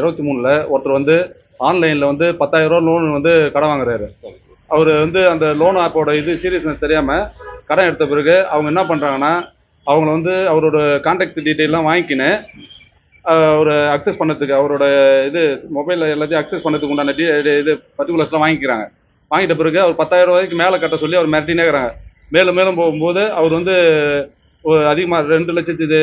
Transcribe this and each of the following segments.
இருபத்தி மூணில் ஒருத்தர் வந்து ஆன்லைனில் வந்து பத்தாயிரம் ரூபா லோன் வந்து கடன் வாங்குறாரு. அவர் வந்து அந்த லோன் ஆப்போட இது சீரியஸ்னஸ் தெரியாமல் கடன் எடுத்த பிறகு அவங்க என்ன பண்ணுறாங்கன்னா அவங்கள வந்து அவரோட கான்டாக்ட் டீட்டெயிலாம் வாங்கிக்கின்னு ஒரு அக்சஸ் பண்ணதுக்கு அவரோட இது மொபைலில் எல்லாத்தையும் அக்சஸ் பண்ணதுக்கு உண்டான டி இது பர்டிகுலர்ஸ்லாம் வாங்கிக்கிறாங்க. வாங்கிட்ட பிறகு அவர் பத்தாயிரம் ரூபாய்க்கு மேலே கட்ட சொல்லி அவர் மிரட்டினே இருக்கிறாங்க. மேலும் மேலும் போகும்போது அவர் வந்து ஒரு அதிகமாக ரெண்டு லட்சத்து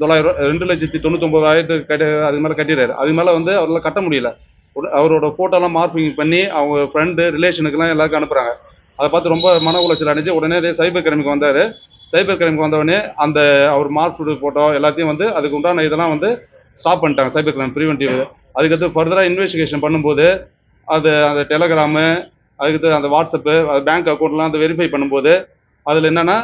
தொள்ளாயிரம் ரெண்டு லட்சத்தி தொண்ணூத்தொம்பதாயிரத்துக்கு கட்டி அதுக்கு மேலே கட்டிடுறாரு. அதுக்கு மேலே வந்து அவரால் கட்ட முடியல. உட- அவரோட ஃபோட்டோலாம் மார்பிங் பண்ணி அவங்க ஃப்ரெண்டு ரிலேஷனுக்குலாம் எல்லாருக்கும் அனுப்புகிறாங்க அதை பார்த்து ரொம்ப மன உளைச்சல் அடைஞ்சு உடனே சைபர் கிரைமுக்கு வந்தார். சைபர் கிரைமுக்கு வந்தவொடனே அந்த அவர் மார்க் ஃபோட்டோ எல்லாத்தையும் வந்து அதுக்கு உண்டான இதெல்லாம் வந்து ஸ்டாப் பண்ணிட்டாங்க சைபர் கிரைம் ப்ரிவென்டிவ் அதுக்கடுத்து ஃபர்தராக இன்வெஸ்டிகேஷன் பண்ணும்போது அது அந்த டெலகிராமு அதுக்கடுத்து அந்த வாட்ஸ்அப்பு அது பேங்க் அக்கௌண்ட்லாம் அந்த வெரிஃபை பண்ணும்போது அதில் என்னென்னா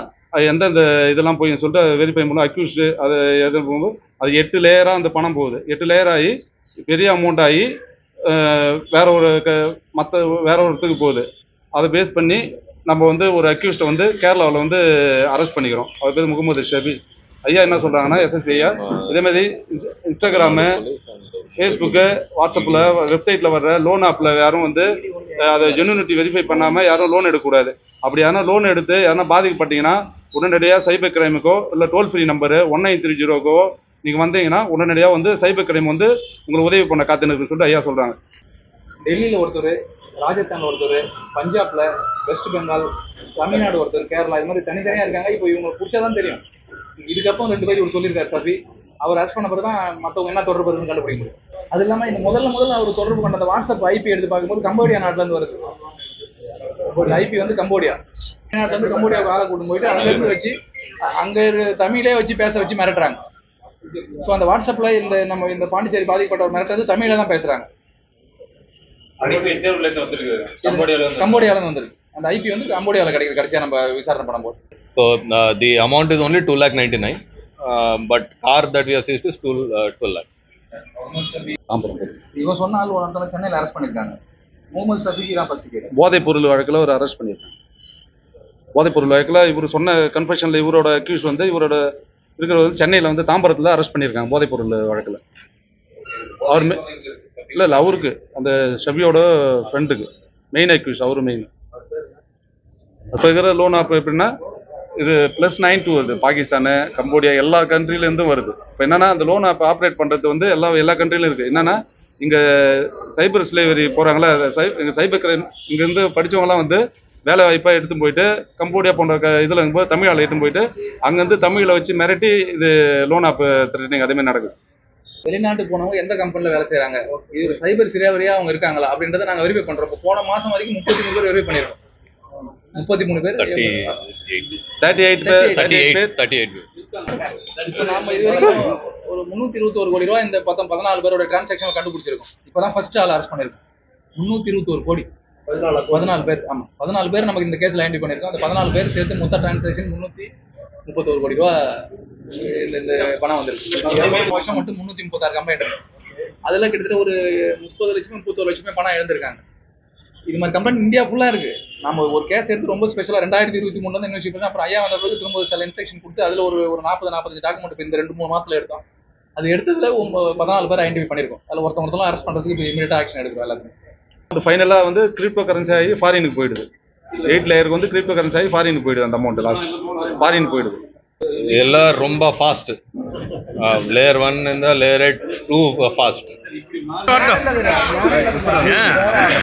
எந்தெந்த இதெல்லாம் போய் சொல்லிட்டு வெரிஃபை பண்ணும் அக்யூஸ்டு அது எது போகும்போது அது எட்டு லேயராக அந்த பணம் போகுது. எட்டு லேயர் ஆகி பெரிய அமௌண்ட் ஆகி வேற ஒரு க மற்ற வேற ஒரு இடத்துக்கு போகுது. அதை பேஸ் பண்ணி நம்ம வந்து ஒரு அக்யூஸ்டை வந்து கேரளாவில் வந்து அரெஸ்ட் பண்ணிக்கிறோம். அவர் பேர் முகமது ஷபி. ஐயா என்ன சொல்கிறாங்கன்னா எஸ்எஸ்பி ஐயா இதே மாதிரி இன்ஸ் இன்ஸ்டாகிராமு ஃபேஸ்புக்கு வாட்ஸ்அப்பில் வெப்சைட்டில் வர்ற லோன் ஆப்பில் யாரும் வந்து அதை ஜெனுனிட்டி வெரிஃபை பண்ணாமல் யாரும் லோன் எடுக்கக்கூடாது. அப்படி யாரும் லோன் எடுத்து யாருன்னா பாதிக்கப்பட்டீங்கன்னா உடனடியாக சைபர் கிரைமுக்கோ இல்லை toll free number one nine three ஜீரோக்கோ நீங்கள் வந்தீங்கன்னா உடனடியாக வந்து சைபர் கிரைம் வந்து உங்களுக்கு உதவி பண்ண காத்துன்னு சொல்லிட்டு ஐயா சொல்கிறாங்க டெல்லியில் ஒருத்தர் ராஜஸ்தான் ஒருத்தர் பஞ்சாப்ல வெஸ்ட் பெங்கால் தமிழ்நாடு ஒருத்தர் கேரளா இது மாதிரி தனித்தனியாக இருக்காங்க. இப்போ இவங்களுக்கு பிடிச்சாதான் தெரியும். இதுக்கப்புறம் ரெண்டு பேர் இவர் சொல்லியிருக்காரு சபி. அவர் அரெஸ்ட் பண்ண பிறகு தான் மற்றவங்க என்ன தொடர்பு இருக்குன்னு கண்டுபிடிக்க முடியும். அது இல்லாமல் இந்த முதல்ல முதல்ல அவர் தொடர்பு பண்ண அந்த வாட்ஸ்அப் ஐபி எடுத்து பார்க்கும்போது கம்போடியா நாட்டிலேருந்து வருது. ஒரு ஐபி வந்து கம்போடியா. நாட்டுல இருந்து கம்போடியாவுக்கு ஆளை கூட்டு போயிட்டு அங்க இருந்து வச்சு அங்க இரு தமிழே வச்சு பேச வச்சு மிரட்டுறாங்க. ஸோ அந்த வாட்ஸ்அப்ல இந்த நம்ம இந்த பாண்டிச்சேரி பாதிக்கப்பட்ட மிரட்டது தமிழ்ல தான் பேசுறாங்க. கம்போடியால இருந்து வந்திருக்கு. அந்த ஐபி வந்து கம்போடியால கிடைக்குது. கடைசியா நம்ம விசாரணை பண்ணும்போது So the amount is only two lakh ninety nine, uh, but car that we have seized is two uh, twelve lakh. ஆமாம் இவன் சொன்ன ஆள் ஒருத்தனை சென்னையில் அரெஸ்ட் பண்ணிருக்காங்க. முகமது சஃபிக்கு தான் ஃபர்ஸ்ட் கேட்டு போதைப் பொருள் வழக்கில் ஒரு அரெஸ்ட் பண்ணியிருக்காங்க போதைப் பொருள் வழக்கில் இவர் சொன்ன கன்ஃபெஷனில் இவரோட அக்யூஸ் வந்து இவரோட இருக்கிற வந்து சென்னையில் வந்து தாம்பரத்தில் அரெஸ்ட் பண்ணியிருக்காங்க போதைப் பொருள் வழக்கில். அவர் மே- இல்லை இல்லை அவருக்கு அந்த செவியோட ஃப்ரெண்டுக்கு மெயின் அக்யூஸ் அவரு மெயின் இப்போ இருக்கிற லோன் ஆப் எப்படின்னா இது ப்ளஸ் நைன் டூ வருது பாகிஸ்தானு கம்போடியா எல்லா கண்ட்ரிலேருந்தும் வருது. இப்போ என்னென்னா அந்த லோன் ஆப் ஆப்ரேட் பண்ணுறது வந்து எல்லா எல்லா கண்ட்ரிலும் இருக்குது என்னன்னா இங்கே சைபர் ஸ்லேவரி போகிறாங்களா இங்கே சைபர் கிரைம் இங்கேருந்து படிச்சவங்கலாம் வந்து வேலை வாய்ப்பாக எடுத்து போயிட்டு கம்போடியா போன்ற க இதில் இருக்கும்போது தமிழ் ஆள் எடுத்து போயிட்டு அங்கேருந்து தமிழில் வச்சு மிரட்டி இது லோன் ஆப் த்ரெட்டிங் அதே மாதிரி நடக்குது. வெளிநாட்டுக்கு போனவங்க எந்த கம்பெனில வேலை செய்றாங்க? இது ஒரு சைபர் சிரியாவரியா அவங்க இருக்காங்களா? அப்படின்றத நாங்க வெரிஃபை பண்றோம். இப்போ போன மாசம் வரைக்கும் முப்பத்தி மூணு பேர் வெரிஃபை பண்ணிருக்கோம். முப்பத்தி மூணு பேர் Thirty eight. தேர்ட்டி எயிட் பேர் Thirty eight. Thirty eight. இப்போ நாம இது வரைக்கும் ஒரு முந்நூத்தி இருபத்தோரு கோடி ரூபாய் இந்த பத்தம் பதினாலு பேரோட டிரான்சாக்ஷன் கண்டுபிடிச்சிருக்கோம். இப்பதான் ஃபர்ஸ்ட் ஆள் அரெஸ்ட் பண்ணிருக்கோம். முந்நூத்தி இருபத்தோரு கோடி. பதினாலு பேர். ஆமா. பதினாலு பேர் நமக்கு இந்த கேஸ்ல ஐடென்டி பண்ணிருக்கோம் அந்த பதினாலு பேர் சேர்த்து மொத்த டிரான்சாக்ஷன் முந்நூத்தி முப்பத்தோரு கோடி ரூபா இந்த இந்த பணம் வந்திருக்கு. வருஷம் மட்டும் முந்நூத்தி முப்பத்தாறு கம்ப்ளைண்ட் அதுல கிட்டத்தட்ட ஒரு முப்பது லட்சமே முப்பத்தோரு லட்சமே பணம் இழந்திருக்காங்க. இது மாதிரி கம்ப்ளைண்ட் இந்தியா ஃபுல்லா இருக்கு. நம்ம ஒரு கேஸ் எடுத்து ரொம்ப ஸ்பெஷலா ரெண்டாயிரத்தி இருபத்தி மூணுல இருந்து இன்வெஸ்ட் பண்ணி அப்புறம் ஐயா வந்த பிறகு திரும்ப சில இன்ஸ்ட்ரக்ஷன் கொடுத்து அதுல ஒரு ஒரு நாற்பது நாற்பத்தஞ்சு டாக்குமெண்ட் இந்த ரெண்டு மூணு மாசத்துல எடுத்தோம். அது எடுத்ததுல பதினாலு பேர் ஐடென்டிஃபை பண்ணிருக்கோம் அதுல ஒருத்தவங்க ஒருத்தவங்க அரெஸ்ட் பண்றதுக்கு இப்போ இமீடியட்டா ஆக்ஷன் எடுக்கிறோம் எல்லாத்தையும் ஃபைனலாக வந்து கிரிப்டோ கரன்சி ஆகி ஃபாரினுக்கு போயிடுது. எயிட் லேயருக்கு வந்து கிரிப்டோ கரன்சி ஆகி ஃபாரினுக்கு போயிடுது அந்த அமௌண்ட் லாஸ்ட் ஃபாரின் போயிடுது. எல்லாம் ரொம்ப ஃபாஸ்ட் லேயர் ஒன் இந்த லேயர் டூ ஃபாஸ்ட்